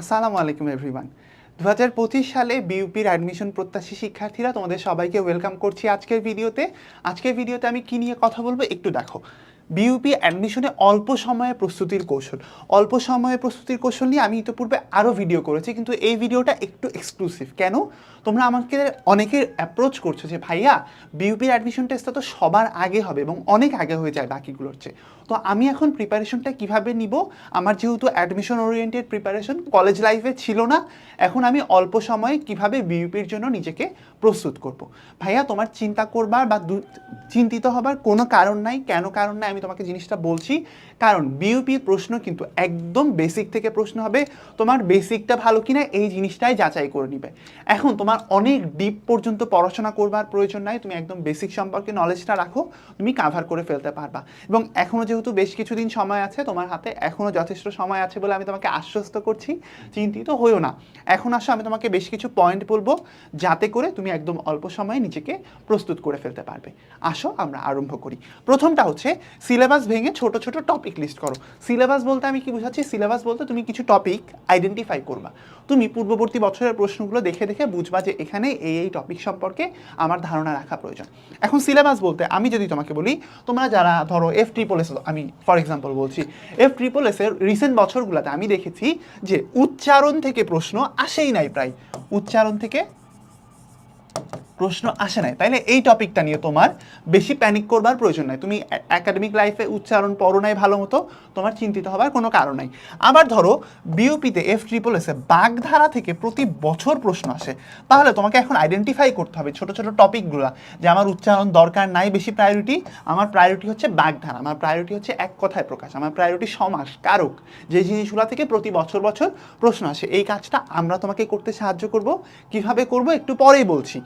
আসসালামু আলাইকুম এভরিওয়ান দু হাজার পঁচিশ সালে বিউপির অ্যাডমিশন প্রত্যাশী শিক্ষার্থীরা তোমাদের সবাইকে ওয়েলকাম করছি আজকের ভিডিওতে। আজকের ভিডিওতে আমি কি নিয়ে কথা বলব একটু দেখো। বিউপি অ্যাডমিশনে অল্প সময়ে প্রস্তুতির কৌশল। অল্প সময়ে প্রস্তুতির কৌশল নিয়ে আমি ইতিপূর্বে আরও ভিডিও করেছি, কিন্তু এই ভিডিওটা একটু এক্সক্লুসিভ কেন? তোমরা আমাকে অনেকে অ্যাপ্রোচ করছ যে, ভাইয়া বিউপির অ্যাডমিশন টেস্টটা তো সবার আগে হবে এবং অনেক আগে হয়ে যায় বাকিগুলোর চেয়ে। তো আমি এখন প্রিপারেশনটা কীভাবে নিব? আমার যেহেতু অ্যাডমিশন ওরিয়েন্টেড প্রিপারেশন কলেজ লাইফে ছিল না, এখন আমি অল্প সময়ে কীভাবে বিউপির জন্য নিজেকে প্রস্তুত করব? ভাইয়া, তোমার চিন্তা করবার বা চিন্তিত হবার কোনো কারণ নাই। কেন কারণ নাই? আমি তোমাকে জিনিসটা বলছি। কারণ বিউপির প্রশ্ন কিন্তু একদম বেসিক থেকে প্রশ্ন হবে। তোমার বেসিকটা ভালো কিনা এই জিনিসটাই যাচাই করে নিবে। এখন তোমার অনেক ডিপ পর্যন্ত পড়াশোনা করবার প্রয়োজন নাই। তুমি একদম বেসিক সম্পর্কে নলেজটা রাখো। তুমি কাভার করে ফেলতে পারবা। এবং এখনও যেহেতু বেশ কিছুদিন সময় আছে, তোমার হাতে এখনও যথেষ্ট সময় আছে বলে আমি তোমাকে আশ্বস্ত করছি, চিন্তিত হইও না। এখন আসো, আমি তোমাকে বেশ কিছু পয়েন্ট বলব যাতে করে তুমি একদম অল্প সময়ে নিজেকে প্রস্তুত করে ফেলতে পারবে। আসো, আমরা আরম্ভ করি। প্রথমটা হচ্ছে সিলেবাস ভেঙে ছোট ছোট টপিক লিস্ট করো। সিলেবাস বলতে আমি কি বুঝাচ্ছি? সিলেবাস বলতে তুমি কিছু টপিক আইডেন্টিফাই করবা। তুমি পূর্ববর্তী বছরের প্রশ্নগুলো দেখে দেখে বুঝবা যে এখানে এই এই টপিক সম্পর্কে আমার ধারণা রাখা প্রয়োজন। এখন সিলেবাস বলতে আমি যদি তোমাকে বলি, তোমরা যারা ধরো এফ ট্রিপল এস আমি ফর এক্সাম্পল বলছি এফ ট্রিপল এর রিসেন্ট বছরগুলোতে আমি দেখেছি যে উচ্চারণ থেকে প্রশ্ন আসেই নাই প্রায়। উচ্চারণ থেকে প্রশ্ন আসে নাই। তাইলে এই টপিকটা নিয়ে তোমার বেশি প্যানিক করবার প্রয়োজন নাই। তুমি একাডেমিক লাইফে উচ্চারণ পড়ো নাই ভালো মতো, তোমার চিন্তিত হবার কোনো কারণ নাই। আবার ধরো বিউপিতে এফ ট্রিপল এসে বাগধারা থেকে প্রতি বছর প্রশ্ন আসে। তাহলে তোমাকে এখন আইডেন্টিফাই করতে হবে ছোট ছোট টপিকগুলো যে আমার উচ্চারণ দরকার নাই বেশি প্রায়োরিটি আমার প্রায়োরিটি হচ্ছে বাগধারা, আমার প্রায়োরিটি হচ্ছে এক কথায় প্রকাশ, আমার প্রায়োরিটি সমাস, কারক। যে জিনিসগুলো থেকে প্রতি বছর বছর প্রশ্ন আসে। এই কাজটা আমরা তোমাকে করতে সাহায্য করব। কীভাবে করব একটু পরেই বলছি।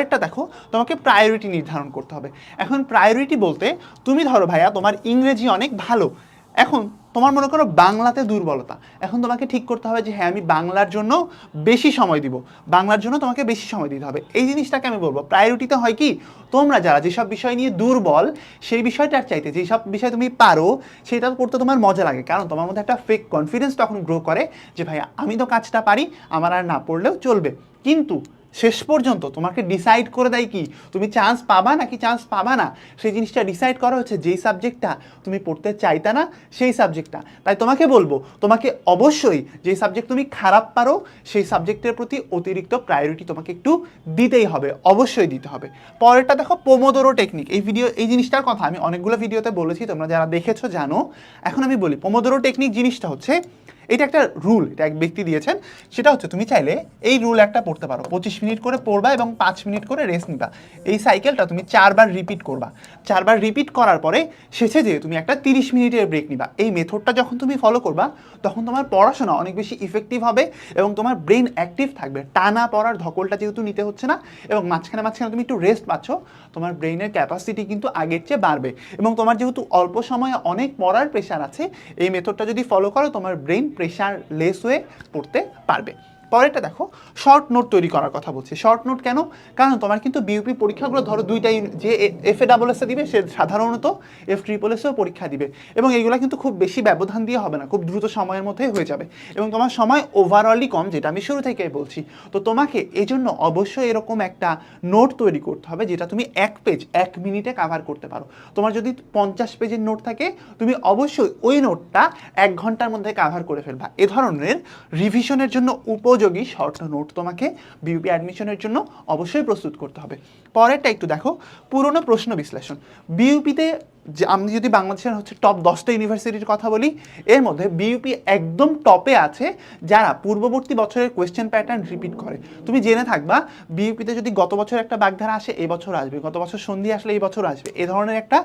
পরেরটা দেখো, তোমাকে প্রায়োরিটি নির্ধারণ করতে হবে। এখন প্রায়োরিটি বলতে, তুমি ধরো ভাইয়া, তোমার ইংরেজি অনেক ভালো। এখন তোমার মনে করো বাংলাতে দুর্বলতা। এখন তোমাকে ঠিক করতে হবে যে হ্যাঁ আমি বাংলার জন্য বেশি সময় দিব। বাংলার জন্য তোমাকে বেশি সময় দিতে হবে। এই জিনিসটাকে আমি বলব প্রায়োরিটিতে হয় কি, তোমরা যারা যেসব বিষয় নিয়ে দুর্বল, সেই বিষয়টার চাইতে যেসব বিষয় তুমি পারো, সেটা পড়তে তোমার মজা লাগে। কারণ তোমার মধ্যে একটা ফেক কনফিডেন্স তখন গ্রো করে যে ভাই আমি তো কাজটা পারি, আমার আর না পড়লেও চলবে। কিন্তু শেষ পর্যন্ত তোমাকে ডিসাইড করে দেয় কি? তুমি চান্স পাবা নাকি চান্স পাবা না? সেই জিনিসটা ডিসাইড করা হচ্ছে, যেই সাবজেক্টটা তুমি পড়তে চাইতা না, সেই সাবজেক্টটা তাই তোমাকে বলব, তোমাকে অবশ্যই যেই সাবজেক্ট তুমি খারাপ পারো, সেই সাবজেক্টের প্রতি অতিরিক্ত প্রায়োরিটি তোমাকে একটু দিতেই হবে, অবশ্যই দিতে হবে। পরেরটা দেখো পোমোদোরো টেকনিক এই ভিডিও এই জিনিসটার কথা আমি অনেকগুলো ভিডিওতে বলেছি, তোমরা যারা দেখেছ জানো। এখন আমি বলি পোমোদোরো টেকনিক জিনিসটা হচ্ছে এটা একটা রুল, এটা এক ব্যক্তি দিয়েছেন। সেটা হচ্ছে তুমি চাইলে এই রুল একটা পড়তে পারো। পঁচিশ মিনিট করে পড়বা এবং পাঁচ মিনিট করে রেস্ট নিবা। এই সাইকেলটা তুমি চারবার রিপিট করবা। চারবার রিপিট করার পরে শেষে যেয়ে তুমি একটা তিরিশ মিনিটের ব্রেক নিবা। এই মেথডটা যখন তুমি ফলো করবা, তখন তোমার পড়াশোনা অনেক বেশি ইফেক্টিভ হবে এবং তোমার ব্রেন অ্যাক্টিভ থাকবে। টানা পড়ার ধকলটা যেহেতু নিতে হচ্ছে না এবং মাঝখানে মাঝখানে তুমি একটু রেস্ট পাচ্ছ, তোমার ব্রেইনের ক্যাপাসিটি কিন্তু আগের চেয়ে বাড়বে। এবং তোমার যেহেতু অল্প সময়ে অনেক পড়ার প্রেশার আছে, এই মেথডটা যদি ফলো করো, তোমার ব্রেন প্রেশার লেস হয়ে পড়তে পারবে। পরেরটা দেখো শর্ট নোট তৈরি করার কথা বলছি। শর্ট নোট কেন? কারণ তোমার কিন্তু বিউপি পরীক্ষাগুলো ধরো দুইটাই যে এফ এ ডাবল এসে দিবে, সে সাধারণত এফ ট্রিপল এসেও পরীক্ষা দিবে। এবং এইগুলো কিন্তু খুব বেশি ব্যবধান দিয়ে হবে না, খুব দ্রুত সময়ের মধ্যেই হয়ে যাবে। এবং তোমার সময় ওভারঅলই কম, যেটা আমি শুরু থেকেই বলছি। তো তোমাকে এই জন্য অবশ্যই এরকম একটা নোট তৈরি করতে হবে, যেটা তুমি এক পেজ এক মিনিটে কাভার করতে পারো। তোমার যদি পঞ্চাশ পেজের নোট থাকে, তুমি অবশ্যই ওই নোটটা এক ঘণ্টার মধ্যে কাভার করে ফেলবা। এ ধরনের রিভিশনের জন্য উপযোগী শর্ট নোট তোমাকে বিউপি অ্যাডমিশনের জন্য অবশ্যই প্রস্তুত করতে হবে। পরেরটা একটু দেখো, পুরনো প্রশ্ন বিশ্লেষণ। বিউপিতে যে আমি যদি বাংলাদেশের হচ্ছে টপ দশটা ইউনিভার্সিটির কথা বলি, এর মধ্যে বিউপি একদম টপে আছে যারা পূর্ববর্তী বছরের কোয়েশ্চেন প্যাটার্ন রিপিট করে। তুমি জেনে থাকবা বিউপিতে যদি গত বছর একটা বাগধারা আসে, এই বছর আসবে। গত বছর সন্ধি আসলে এই বছর আসবে। এ ধরনের একটা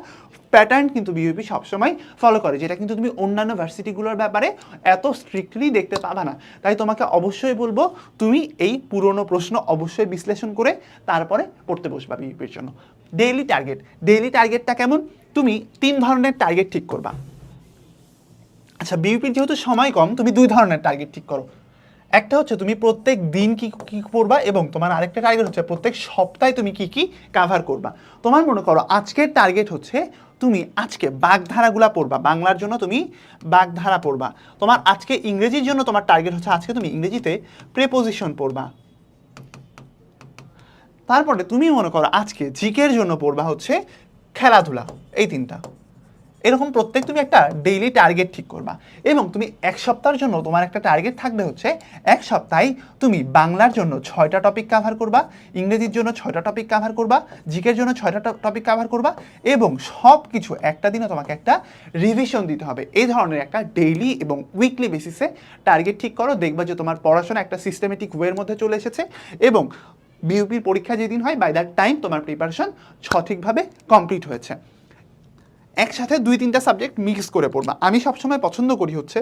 প্যাটার্ন কিন্তু বিউপি সবসময় ফলো করে, যেটা কিন্তু তুমি অন্যান্য ভার্সিটিগুলোর ব্যাপারে এত স্ট্রিক্টলি দেখতে পাবা না। তাই তোমাকে অবশ্যই বলব, তুমি এই পুরনো প্রশ্ন অবশ্যই বিশ্লেষণ করে তারপরে পড়তে বসবা বিউপির জন্য। ডেইলি টার্গেট ডেইলি টার্গেটটা কেমন? তুমি তিন ধরনের টার্গেট ঠিক করবা। আচ্ছা বিউপির যেহেতু সময় কম, তুমি দুই ধরনের টার্গেট ঠিক করো। একটা হচ্ছে তুমি প্রত্যেক দিন কি কি করবা এবং তোমার আরেকটা টার্গেট হচ্ছে প্রত্যেক সপ্তাহে তুমি কি কি কাভার করবা। তোমার মনে করো, আজকের টার্গেট হচ্ছে তুমি আজকে বাগধারাগুলা পড়বা। বাংলার জন্য তুমি বাগধারা পড়বা। তোমার আজকে ইংরেজির জন্য তোমার টার্গেট হচ্ছে আজকে তুমি ইংরেজিতে প্রেপোজিশন পড়বা। তারপরে তুমি মনে করো আজকে জিকের জন্য পড়বা হচ্ছে খেলাধুলা, এই তিনটা। এরকম প্রত্যেক তুমি একটা ডেইলি টার্গেট ঠিক করবা। এবং তুমি এক সপ্তাহের জন্য তোমার একটা টার্গেট থাকবে হচ্ছে, এক সপ্তাহে তুমি বাংলার জন্য ছয়টা টপিক কাভার করবা, ইংরেজির জন্য ছয়টা টপিক কাভার করবা, জিকের জন্য ছয়টা টপিক কাভার করবা এবং সব কিছু একটা দিনে তোমাকে একটা রিভিশন দিতে হবে। এই ধরনের একটা ডেইলি এবং উইকলি বেসিসে টার্গেট ঠিক করো, দেখবা যে তোমার পড়াশোনা একটা সিস্টেমেটিক ওয়ের মধ্যে চলে এসেছে এবং বিউপির পরীক্ষা যেদিন হয় বাই দ্যাট টাইম তোমার প্রিপারেশন সঠিকভাবে কমপ্লিট হয়েছে। একসাথে দুই তিনটা সাবজেক্ট মিক্স করে পড়বা। আমি সবসময় পছন্দ করি হচ্ছে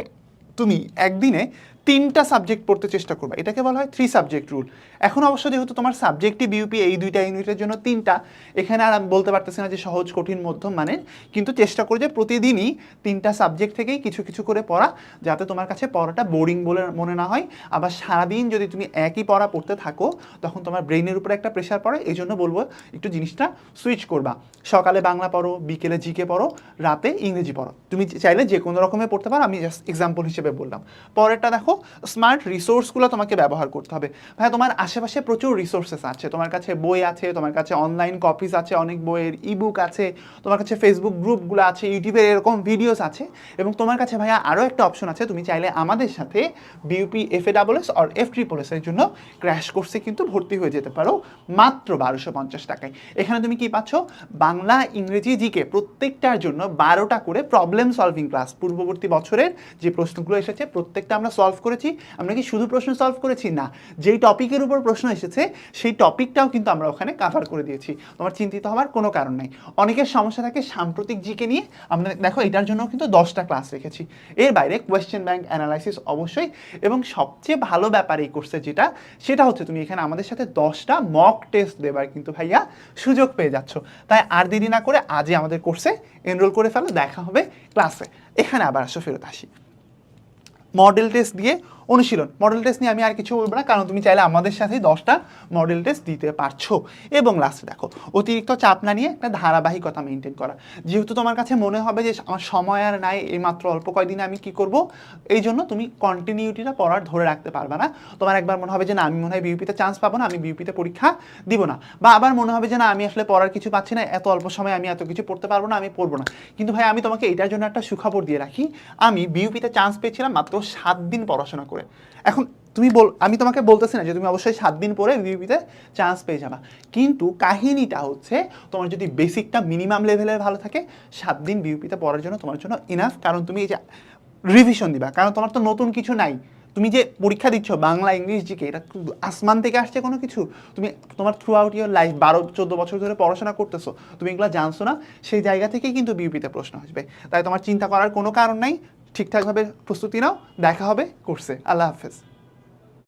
তুমি একদিনে তিনটা সাবজেক্ট পড়তে চেষ্টা করবা। এটাকে বলা হয় থ্রি সাবজেক্ট রুল এখন অবশ্য যেহেতু তোমার সাবজেক্টই বিউপি এই দুইটা ইউনিটের জন্য তিনটা, এখানে আর আমি বলতে পারতেছি না যে সহজ, কঠিন, মধ্যম মানের, কিন্তু চেষ্টা করে যে প্রতিদিনই তিনটা সাবজেক্ট থেকেই কিছু কিছু করে পড়া, যাতে তোমার কাছে পড়াটা বোরিং বলে মনে না হয়। আবার সারাদিন যদি তুমি একই পড়া পড়তে থাকো, তখন তোমার ব্রেইনের উপরে একটা প্রেশার পড়ে। এই জন্য বলব একটু জিনিসটা সুইচ করবা। সকালে বাংলা পড়ো, বিকেলে জিকে পড়ো, রাতে ইংরেজি পড়ো। তুমি চাইলে যে কোনো রকমের পড়তে পারো। আমি জাস্ট এক্সাম্পল হিসেবে বললাম। পরেরটা দেখো স্মার্ট রিসোর্সগুলো তোমাকে ব্যবহার করতে হবে। ভাই তোমার আশেপাশে প্রচুর রিসোর্সেস আছে। তোমার কাছে বই আছে, তোমার কাছে অনলাইন কপিস আছে, অনেক বইয়ের ইবুক আছে, তোমার কাছে ফেসবুক গ্রুপগুলো আছে ইউটিউবের এরকম ভিডিওস আছে। এবং তোমার কাছে ভাইয়া আরও একটা অপশন আছে, তুমি চাইলে আমাদের সাথে BUP F A double S R F triple এর জন্য ক্র্যাশ কোর্সে কিন্তু ভর্তি হয়ে যেতে পারো, মাত্র বারোশো পঞ্চাশ টাকায়। এখানে তুমি কি পাচ্ছ? বাংলা, ইংরেজি, জিকে প্রত্যেকটার জন্য বারোটা করে প্রবলেম সলভিং ক্লাস পূর্ববর্তী বছরের যে প্রশ্নগুলো এসেছে, প্রত্যেকটা আমরা সলভ করেছি। আমরা কি শুধু প্রশ্ন সলভ করেছি? না, যেই টপিকের উপর প্রশ্ন এসেছে, সেই টপিকটাও কিন্তু আমরা ওখানে কাভার করে দিয়েছি। তোমার চিন্তিত হওয়ার কোনো কারণ নাই। অনেকের সমস্যা থাকে সাম্প্রতিক জিকে নিয়ে। আমরা দেখো, এটার জন্য কিন্তু দশটা ক্লাস রেখেছি। এর বাইরে কোয়েশ্চেন ব্যাংক অ্যানালাইসিস অবশ্যই। এবং সবচেয়ে ভালো ব্যাপার এই কোর্সে যেটা, সেটা হচ্ছে তুমি এখানে আমাদের সাথে দশটা মক টেস্ট দেবার কিন্তু ভাইয়া সুযোগ পেয়ে যাচ্ছ। তাই আর দেরি না করে আজই আমাদের কোর্সে এনরোল করে ফেলো, দেখা হবে ক্লাসে এখানে আবার আসো, ফেরত আসি। মডেল টেস্ট দিয়ে অনুশীলন মডেল টেস্ট নিয়ে আমি আর কিছু বলব না, কারণ তুমি চাইলে আমাদের সাথে দশটা মডেল টেস্ট দিতে পারছ। এবং লাস্টে দেখো, অতিরিক্ত চাপ না নিয়ে একটা ধারাবাহিকতা মেনটেন করা। যেহেতু তোমার কাছে মনে হবে যে আমার সময় আর নাই এই মাত্র অল্প কয়দিনে আমি কি করব এই জন্য তুমি কন্টিনিউটিটা পড়ার ধরে রাখতে পারবে না। তোমার একবার মনে হবে যে না, আমি মনে হয় বিউপিতে চান্স পাবো না, আমি বিউপিতে পরীক্ষা দিব না। বা আবার মনে হবে যে না, আমি আসলে পড়ার কিছু পাচ্ছি না, এত অল্প সময় আমি এত কিছু পড়তে পারব না, আমি পড়ব না। কিন্তু ভাই, আমি তোমাকে এটার জন্য একটা সুখবর দিয়ে রাখি। আমি বিউপিতে চান্স পেয়েছিলাম মাত্র সাত দিন পড়াশোনা করে। এখন তুমি বল, আমি তোমাকে বলতেছি না যে তুমি অবশ্যই সাত দিন পরে বিউপিতে চান্স পেয়ে যাবা। কিন্তু কাহিনীটা হচ্ছে তোমার যদি বেসিকটা মিনিমাম লেভেলের ভালো থাকে, সাত দিন বিউপিতে পড়ার জন্য তোমার জন্য ইনাফ কারণ তুমি এই যে রিভিশন দিবা, কারণ তোমার তো নতুন কিছু নাই। তুমি যে পরীক্ষা দিচ্ছ, বাংলা, ইংলিশ জিকে এটা আসমান থেকে আসছে কোনো কিছু। তুমি তোমার থ্রু আউট ইয়ার লাইফ বারো, চোদ্দ বছর ধরে পড়াশোনা করতেছো, তুমি এগুলো জানছো না, সেই জায়গা থেকেই কিন্তু বিউপিতে প্রশ্ন আসবে। তাই তোমার চিন্তা করার কোনো কারণ নাই ঠিকঠাকভাবে প্রস্তুতি নাও দেখা হবে কোর্সে। আল্লাহ হাফেজ।